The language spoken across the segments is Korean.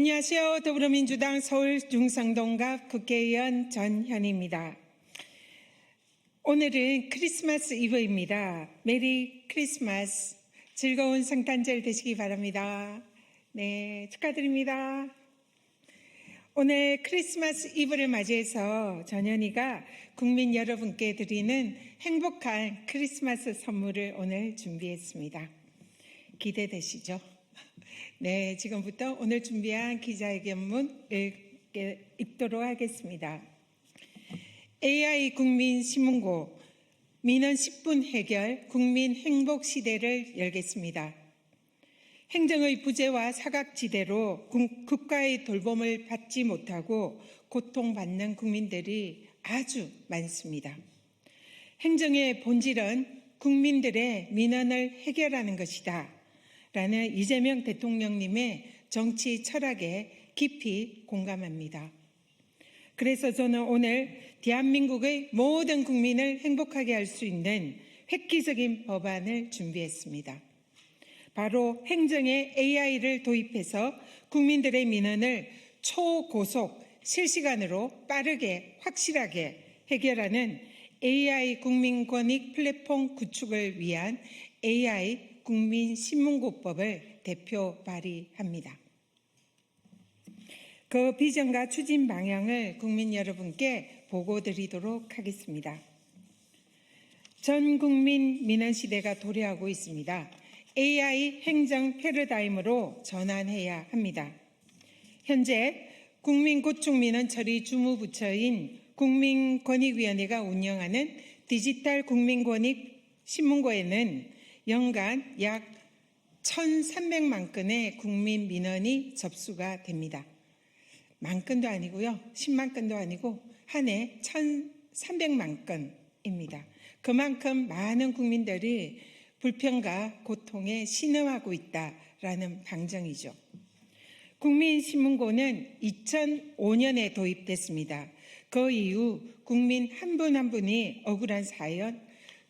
안녕하세요. 더불어민주당 서울 중성동갑 국회의원 전현입니다. 오늘은 크리스마스 이브입니다. 메리 크리스마스. 즐거운 성탄절 되시기 바랍니다. 네, 축하드립니다. 오늘 크리스마스 이브를 맞이해서 전현이가 국민 여러분께 드리는 행복한 크리스마스 선물을 오늘 준비했습니다. 기대되시죠? 네, 지금부터 오늘 준비한 기자회견문 읽- 읽도록 하겠습니다. AI 국민 신문고 민원 10분 해결 국민 행복 시대를 열겠습니다. 행정의 부재와 사각지대로 국- 국가의 돌봄을 받지 못하고 고통받는 국민들이 아주 많습니다. 행정의 본질은 국민들의 민원을 해결하는 것이다. 라는 이재명 대통령님의 정치 철학에 깊이 공감합니다. 그래서 저는 오늘 대한민국의 모든 국민을 행복하게 할 수 있는 획기적인 법안을 준비했습니다. 바로 행정에 AI를 도입해서 국민들의 민원을 초고속 실시간으로 빠르게 확실하게 해결하는 AI 국민권익 플랫폼 구축을 위한 AI 국민신문고법을 대표 발의합니다. 그 비전과 추진 방향을 국민 여러분께 보고 드리도록 하겠습니다. 전 국민 민원 시대가 도래하고 있습니다. AI 행정 패러다임으로 전환해야 합니다. 현재 국민고충민원 처리 주무부처인 국민권익위원회가 운영하는 디지털 국민권익 신문고에는 연간 약 1,300만 건의 국민 민원이 접수가 됩니다. 만 건도 아니고요. 10만 건도 아니고 한 해 1,300만 건입니다. 그만큼 많은 국민들이 불평과 고통에 신음하고 있다라는 방정이죠. 국민신문고는 2005년에 도입됐습니다. 그 이후 국민 한 분한 분이 억울한 사연,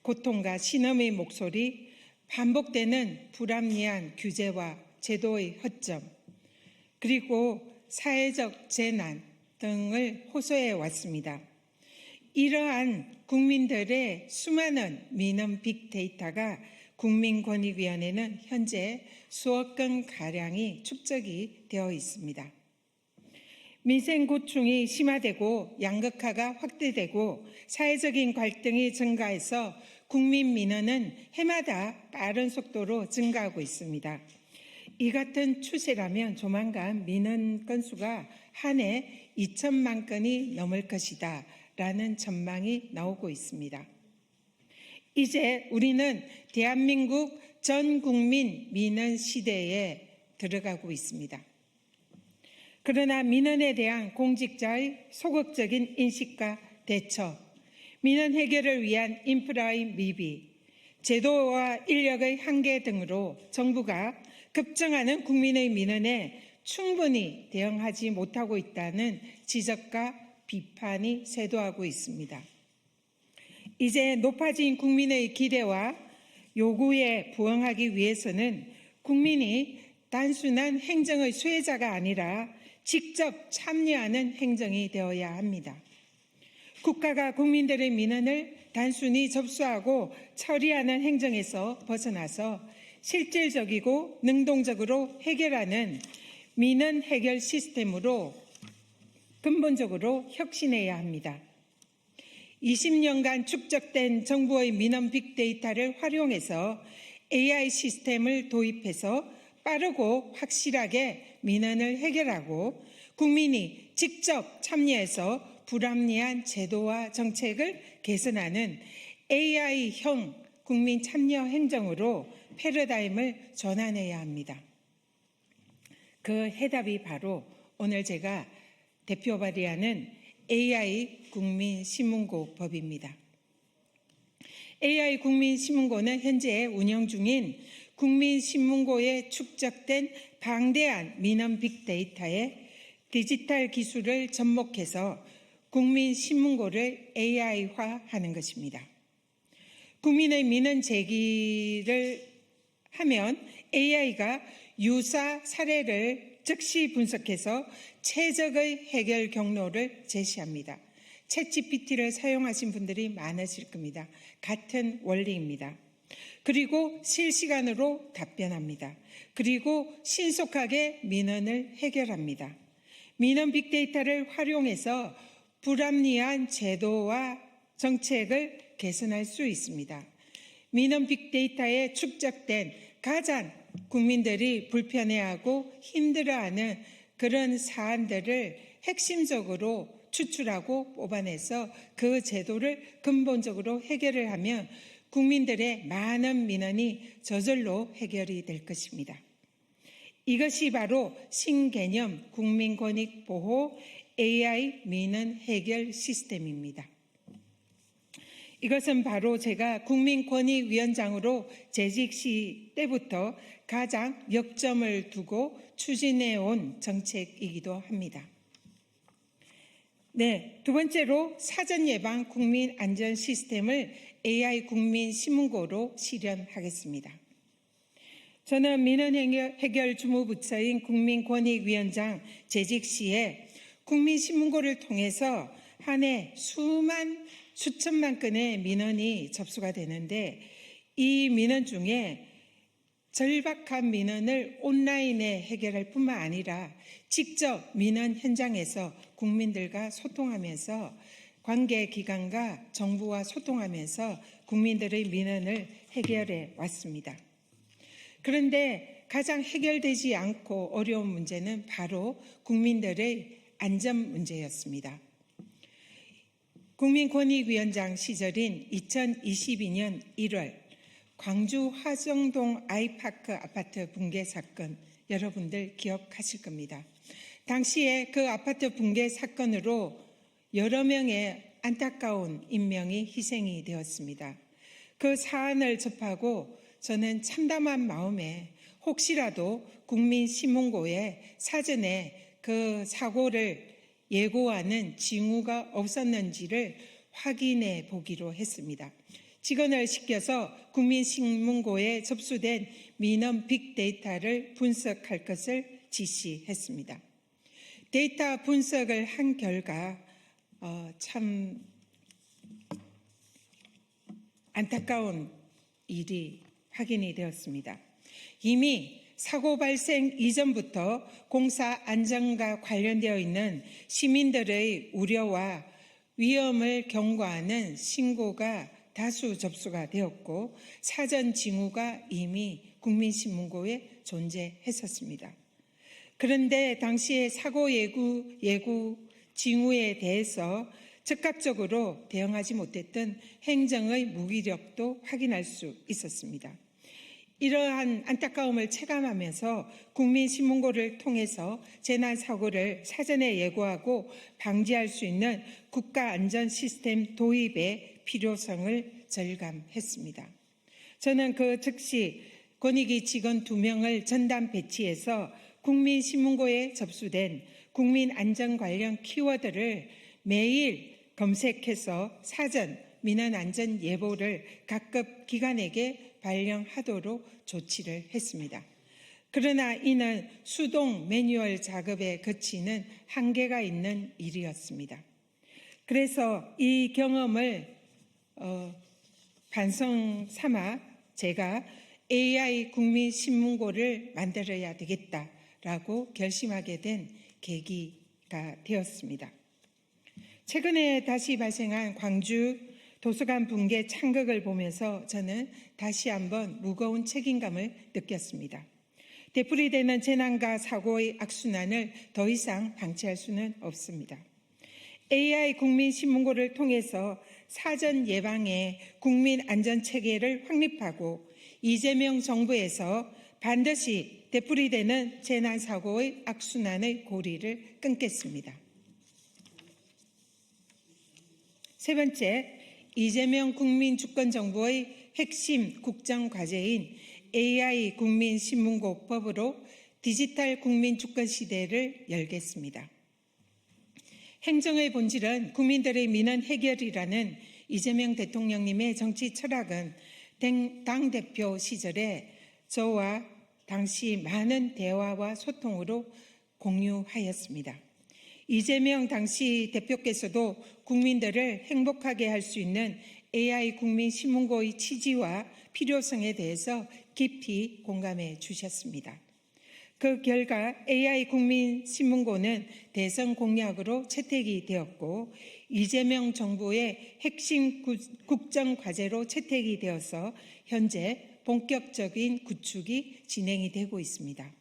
고통과 신음의 목소리, 반복되는 불합리한 규제와 제도의 허점, 그리고 사회적 재난 등을 호소해 왔습니다. 이러한 국민들의 수많은 민원 빅데이터가 국민권익위원회는 현재 수억 건 가량이 축적이 되어 있습니다. 민생 고충이 심화되고 양극화가 확대되고 사회적인 갈등이 증가해서 국민 민원은 해마다 빠른 속도로 증가하고 있습니다. 이 같은 추세라면 조만간 민원 건수가 한 해 2천만 건이 넘을 것이다 라는 전망이 나오고 있습니다. 이제 우리는 대한민국 전 국민 민원 시대에 들어가고 있습니다. 그러나 민원에 대한 공직자의 소극적인 인식과 대처, 민원 해결을 위한 인프라의 미비, 제도와 인력의 한계 등으로 정부가 급증하는 국민의 민원에 충분히 대응하지 못하고 있다는 지적과 비판이 쇄도하고 있습니다. 이제 높아진 국민의 기대와 요구에 부응하기 위해서는 국민이 단순한 행정의 수혜자가 아니라 직접 참여하는 행정이 되어야 합니다. 국가가 국민들의 민원을 단순히 접수하고 처리하는 행정에서 벗어나서 실질적이고 능동적으로 해결하는 민원 해결 시스템으로 근본적으로 혁신해야 합니다. 20년간 축적된 정부의 민원 빅데이터를 활용해서 AI 시스템을 도입해서 빠르고 확실하게 민원을 해결하고 국민이 직접 참여해서 불합리한 제도와 정책을 개선하는 AI형 국민 참여 행정으로 패러다임을 전환해야 합니다. 그 해답이 바로 오늘 제가 대표 발의하는 AI 국민 신문고 법입니다. AI 국민신문고는 현재 운영 중인 국민신문고에 축적된 방대한 민원 빅데이터에 디지털 기술을 접목해서 국민 신문고를 AI화하는 것입니다. 국민의 민원 제기를 하면 AI가 유사 사례를 즉시 분석해서 최적의 해결 경로를 제시합니다. 챗 GPT를 사용하신 분들이 많으실 겁니다. 같은 원리입니다. 그리고 실시간으로 답변합니다. 그리고 신속하게 민원을 해결합니다. 민원 빅데이터를 활용해서 불합리한 제도와 정책을 개선할 수 있습니다. 민원 빅데이터에 축적된 가장 국민들이 불편해하고 힘들어하는 그런 사안들을 핵심적으로 추출하고 뽑아내서 그 제도를 근본적으로 해결을 하면 국민들의 많은 민원이 저절로 해결이 될 것입니다. 이것이 바로 신개념 국민권익보호 AI 민원 해결 시스템입니다. 이것은 바로 제가 국민권익위원장으로 재직 시 때부터 가장 역점을 두고 추진해 온 정책이기도 합니다. 네, 두 번째로 사전 예방 국민 안전 시스템을 AI 국민 신문고로 실현하겠습니다. 저는 민원 해결 주무부처인 국민권익위원장 재직 시에 국민 신문고를 통해서 한 해 수만 수천만 건의 민원이 접수가 되는데 이 민원 중에 절박한 민원을 온라인에 해결할 뿐만 아니라 직접 민원 현장에서 국민들과 소통하면서 관계 기관과 정부와 소통하면서 국민들의 민원을 해결해 왔습니다. 그런데 가장 해결되지 않고 어려운 문제는 바로 국민들의 안전 문제였습니다. 국민권익위원장 시절인 2022년 1월 광주 화정동 아이파크 아파트 붕괴 사건 여러분들 기억하실 겁니다. 당시에 그 아파트 붕괴 사건으로 여러 명의 안타까운 인명이 희생이 되었습니다. 그 사안을 접하고 저는 참담한 마음에 혹시라도 국민신문고에 사전에 그 사고를 예고하는 징후가 없었는지를 확인해 보기로 했습니다. 직원을 시켜서 국민신문고에 접수된 민원 빅데이터를 분석할 것을 지시했습니다. 데이터 분석을 한 결과 어, 참 안타까운 일이 확인이 되었습니다. 이미 사고 발생 이전부터 공사 안전과 관련되어 있는 시민들의 우려와 위험을 경고하는 신고가 다수 접수가 되었고 사전 징후가 이미 국민신문고에 존재했었습니다. 그런데 당시에 사고 예고, 예고 징후에 대해서 즉각적으로 대응하지 못했던 행정의 무기력도 확인할 수 있었습니다. 이러한 안타까움을 체감하면서 국민신문고를 통해서 재난 사고를 사전에 예고하고 방지할 수 있는 국가 안전 시스템 도입의 필요성을 절감했습니다. 저는 그 즉시 권익위 직원 두 명을 전담 배치해서 국민신문고에 접수된 국민 안전 관련 키워드를 매일 검색해서 사전 민원 안전 예보를 각급 기관에게 발령하도록 조치를 했습니다. 그러나 이는 수동 매뉴얼 작업에 거치는 한계가 있는 일이었습니다. 그래서 이 경험을 어, 반성 삼아 제가 AI 국민 신문고를 만들어야 되겠다라고 결심하게 된 계기가 되었습니다. 최근에 다시 발생한 광주 도서관 붕괴 창극을 보면서 저는 다시 한번 무거운 책임감을 느꼈습니다. 되풀이되는 재난과 사고의 악순환을 더 이상 방치할 수는 없습니다. AI 국민신문고를 통해서 사전 예방의 국민 안전 체계를 확립하고 이재명 정부에서 반드시 되풀이되는 재난 사고의 악순환의 고리를 끊겠습니다. 세 번째, 이재명 국민주권정부의 핵심 국정 과제인 AI 국민신문고법으로 디지털 국민주권 시대를 열겠습니다. 행정의 본질은 국민들의 민원 해결이라는 이재명 대통령님의 정치 철학은 당대표 시절에 저와 당시 많은 대화와 소통으로 공유하였습니다. 이재명 당시 대표께서도 국민들을 행복하게 할 수 있는 AI 국민 신문고의 취지와 필요성에 대해서 깊이 공감해 주셨습니다. 그 결과 AI 국민 신문고는 대선 공약으로 채택이 되었고 이재명 정부의 핵심 구- 국정 과제로 채택이 되어서 현재 본격적인 구축이 진행이 되고 있습니다.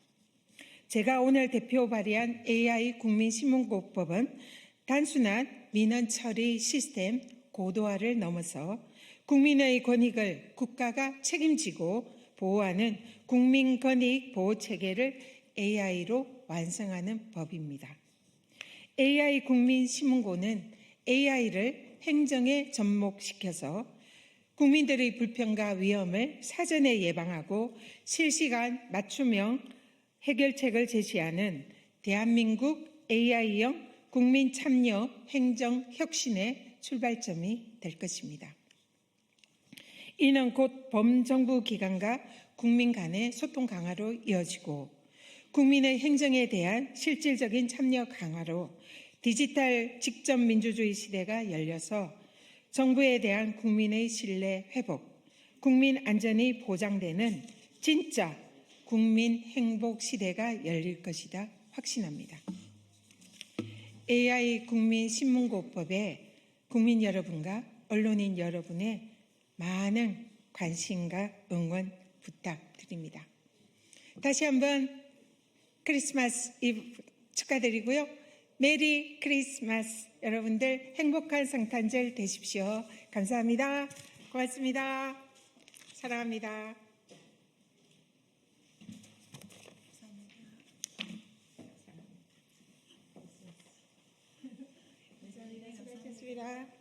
제가 오늘 대표 발의한 AI 국민신문고법은 단순한 민원 처리 시스템 고도화를 넘어서 국민의 권익을 국가가 책임지고 보호하는 국민 권익 보호 체계를 AI로 완성하는 법입니다. AI 국민 신문고는 AI를 행정에 접목시켜서 국민들의 불편과 위험을 사전에 예방하고 실시간 맞춤형 해결책을 제시하는 대한민국 AI형 국민 참여 행정 혁신의 출발점이 될 것입니다. 이는 곧 범정부 기관과 국민 간의 소통 강화로 이어지고 국민의 행정에 대한 실질적인 참여 강화로 디지털 직접 민주주의 시대가 열려서 정부에 대한 국민의 신뢰 회복, 국민 안전이 보장되는 진짜 국민 행복 시대가 열릴 것이다 확신합니다. AI 국민 신문고법에 국민 여러분과 언론인 여러분의 많은 관심과 응원 부탁드립니다. 다시 한번 크리스마스 이브 축하드리고요. 메리 크리스마스 여러분들 행복한 성탄절 되십시오. 감사합니다. 고맙습니다. 사랑합니다. 감